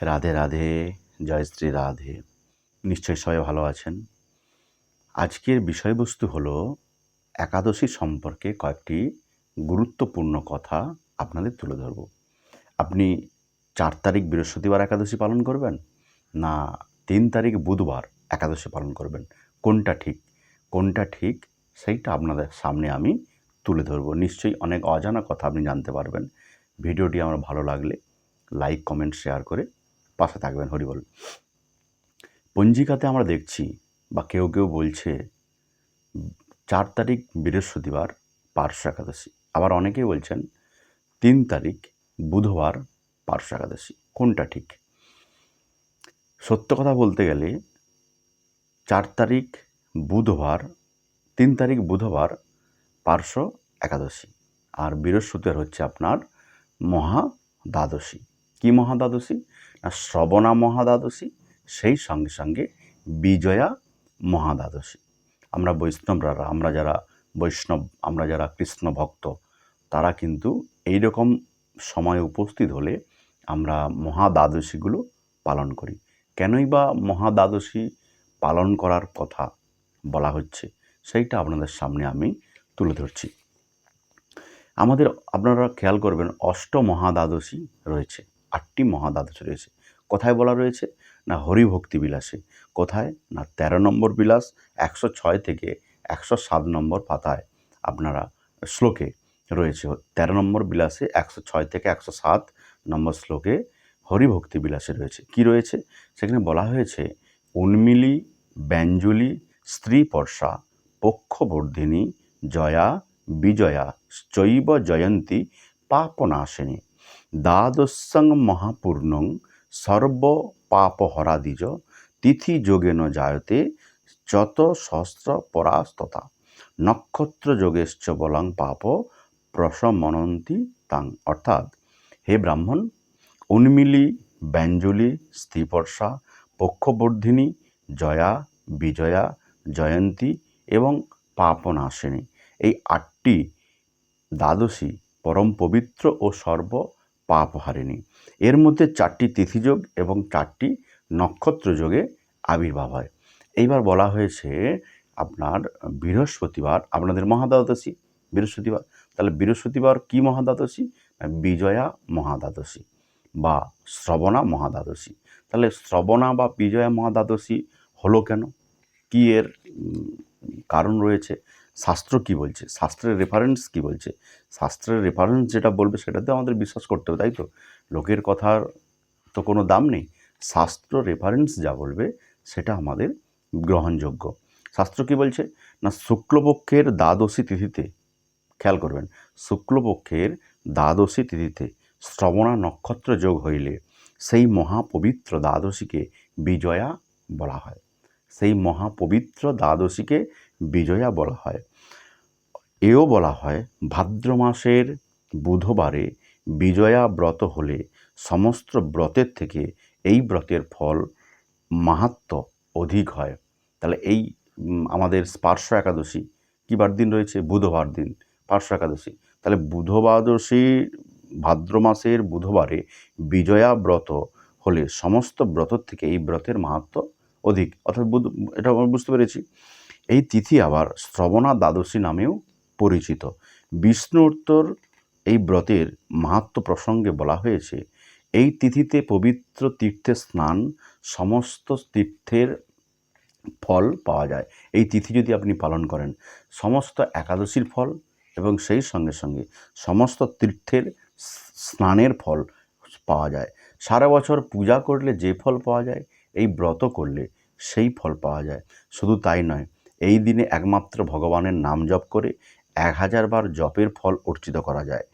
রাধে রাধে, জয় শ্রী রাধে। নিশ্চয়ই সবাই ভালো আছেন। আজকের বিষয়বস্তু হলো, একাদশী সম্পর্কে কয়েকটি গুরুত্বপূর্ণ কথা আপনাদের তুলে ধরব। আপনি চার তারিখ বৃহস্পতিবার একাদশী পালন করবেন? না, তিন তারিখ বুধবার একাদশী পালন করবেন। কোনটা ঠিক? কোনটা ঠিক সেইটা আপনাদের সামনে আমি তুলে ধরবো। নিশ্চয়ই অনেক অজানা কথা আপনি জানতে পারবেন। ভিডিওটি আমার ভালো লাগলে লাইক, কমেন্ট, শেয়ার করে পাশে থাকবেন হরিবল পঞ্জিকাতে আমরা দেখছি, বা কেউ কেউ বলছে, চার তারিখ বৃহস্পতিবার, পার্শ্ব একাদশী। আবার অনেকেই বলছেন, তিন তারিখ বুধবার, পার্শ্ব একাদশী। কোনটা ঠিক? সত্য কথা বলতে গেলে, চার তারিখ বুধবার, তিন তারিখ বুধবার, পার্শ্ব একাদশী। আর বৃহস্পতিবার হচ্ছে আপনার মহা দ্বাদশী কী মহা দ্বাদশী না, শ্রবণা মহা দ্বাদশী সেই সঙ্গে সঙ্গে বিজয়া মহা দ্বাদশী আমরা বৈষ্ণবরা, আমরা যারা বৈষ্ণব, আমরা যারা কৃষ্ণ ভক্ত, তারা কিন্তু এই রকম সময়ে উপস্থিত হলে আমরা মহা দ্বাদশীগুলো পালন করি। কেনই বা মহা দ্বাদশী পালন করার কথা বলা হচ্ছে, সেইটা আপনাদের সামনে আমি তুলে ধরছি। আমাদের, আপনারা খেয়াল করবেন, অষ্ট মহাদ্বাদশী রয়েছে। আটটি মহাদ্বাদশী রয়েছে। কোথায় বলা রয়েছে? না হরিভক্তি বিলাসে। কোথায়? না তেরো নম্বর বিলাস, একশো ছয় থেকে একশো সাত নম্বর পাতায় আপনারা শ্লোকে রয়েছে। তেরো নম্বর বিলাসে, একশো ছয় থেকে একশো সাত নম্বর শ্লোকে হরিভক্তি বিলাসে রয়েছে। কি রয়েছে? সেখানে বলা হয়েছে, উন্মিলি ব্যঞ্জলি স্ত্রী পর্ষা পক্ষবর্ধিনী জয়া বিজয়া চৈব জয়ন্তী পাপনাশিনী। দ্বাদশং মহাপূর্ণং সর্ব পাপহরাদিজ তিথি যোগেন জায়তে যত সহস্র পরাস্ততা। নক্ষত্র যোগেশ্চ বলাং পাপ প্রসমনন্তি তাং। অর্থাৎ, হে ব্রাহ্মণ, উন্মিলি, ব্যঞ্জলি স্ত্রীপর্ষা পক্ষবর্ধিনী, জয়া, বিজয়া, জয়ন্তী এবং পাপনাশিনী। এই আটটি দ্বাদশী পরম পবিত্র ও সর্ব পাপহারিণী এর মধ্যে চারটি তিথিযোগ এবং চারটি নক্ষত্র যোগে আবির্ভাব হয়। এইবার বলা হয়েছে আপনার বৃহস্পতিবার, আপনাদের মহাদ্বাদশী, বৃহস্পতিবার। তাহলে বৃহস্পতিবার কী মহাদ্বাদশী? বিজয়া মহাদ্বাদশী বা শ্রবণা মহাদ্বাদশী। তাহলে শ্রবণা বা বিজয়া মহাদ্বাদশী হলো কেন? কি এর কারণ রয়েছে? শাস্ত্র কি বলছে? শাস্ত্রের রেফারেন্স কি বলছে? শাস্ত্রের রেফারেন্স যেটা বলবে সেটাতে আমাদের বিশ্বাস করতে হবে, তাই তো? লোকের কথার তো কোনো দাম নেই। শাস্ত্র রেফারেন্স যা বলবে সেটা আমাদের গ্রহণযোগ্য। শাস্ত্র কি বলছে? না, শুক্লপক্ষের দ্বাদশী তিথিতে, খেয়াল করবেন, শুক্লপক্ষের দ্বাদশী তিথিতে শ্রবণা নক্ষত্র যোগ হইলে সেই মহাপবিত্র দ্বাদশীকে বিজয়া বলা হয়। সেই মহাপবিত্র দ্বাদশীকে বিজয়া বলা হয়। এও বলা হয়, ভাদ্র মাসের বুধবারে বিজয়া ব্রত হলে সমস্ত ব্রতের থেকে এই ব্রতের ফল মাহাত্ম অধিক হয়। তাহলে এই আমাদের পার্শ্ব একাদশী কী বার দিন রয়েছে? বুধবার দিন পার্শ্ব একাদশী। তাহলে বুধবাদশী, ভাদ্র মাসের বুধবারে বিজয়া ব্রত হলে সমস্ত ব্রতর থেকে এই ব্রতের মাহাত্ম অধিক। অর্থাৎ বুধ, এটা বুঝতে পেরেছি। এই তিথি আবার শ্রবণা দ্বাদশী নামেও পরিচিত। বিষ্ণুত্তর এই ব্রতের মাহাত্ম প্রসঙ্গে বলা হয়েছে, এই তিথিতে পবিত্র তীর্থে স্নান, সমস্ত তীর্থের ফল পাওয়া যায়। এই তিথি যদি আপনি পালন করেন, সমস্ত একাদশীর ফল এবং সেই সঙ্গে সঙ্গে সমস্ত তীর্থের স্নানের ফল পাওয়া যায়। সারা বছর পূজা করলে যে ফল পাওয়া যায়, এই ব্রত করলে সেই ফল পাওয়া যায়। শুধু তাই নয়, এই দিনে একমাত্র ভগবানের নাম জপ করে এক হাজার বার জপের ফল অর্জিত করা যায়।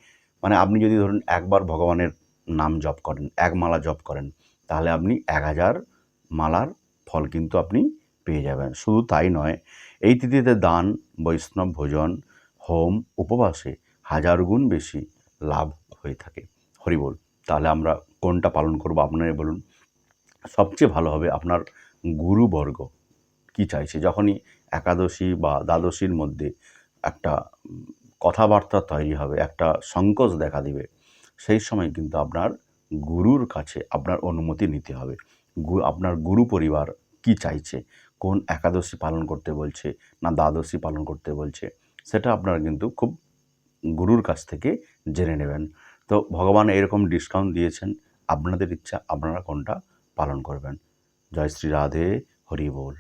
মানে আপনি যদি ধরুন একবার ভগবানের নাম জপ করেন, এক মালা জপ করেন, তাহলে আপনি এক হাজার মালার ফল কিন্তু আপনি পেয়ে যাবেন। শুধু তাই নয়, এই তিথিতে দান, বৈষ্ণব ভোজন, হোম, উপবাসে হাজার গুণ বেশি লাভ হয়ে থাকে। হরিবোল তাহলে আমরা কোনটা পালন করব আপনারাই বলুন। সবচেয়ে ভালো হবে আপনার গুরুবর্গ কি চাইছে? যখনই একাদশী বা দ্বাদশীর মধ্যে একটা কথাবার্তা তৈরি হবে, একটা সংকোচ দেখা দিবে। সেই সময় কিন্তু আপনার গুরুর কাছে আপনার অনুমতি নিতে হবে। আপনার গুরু পরিবার কি চাইছে? কোন একাদশী পালন করতে বলছে না দ্বাদশী পালন করতে বলছে? সেটা আপনারা কিন্তু খুব গুরুর কাছ থেকে জেনে নেবেন। তো ভগবান এরকম ডিসকাউন্ট দিয়েছেন, আপনাদের ইচ্ছা আপনারা কোনটা পালন করবেন? জয় শ্রী রাধে, হরি বল।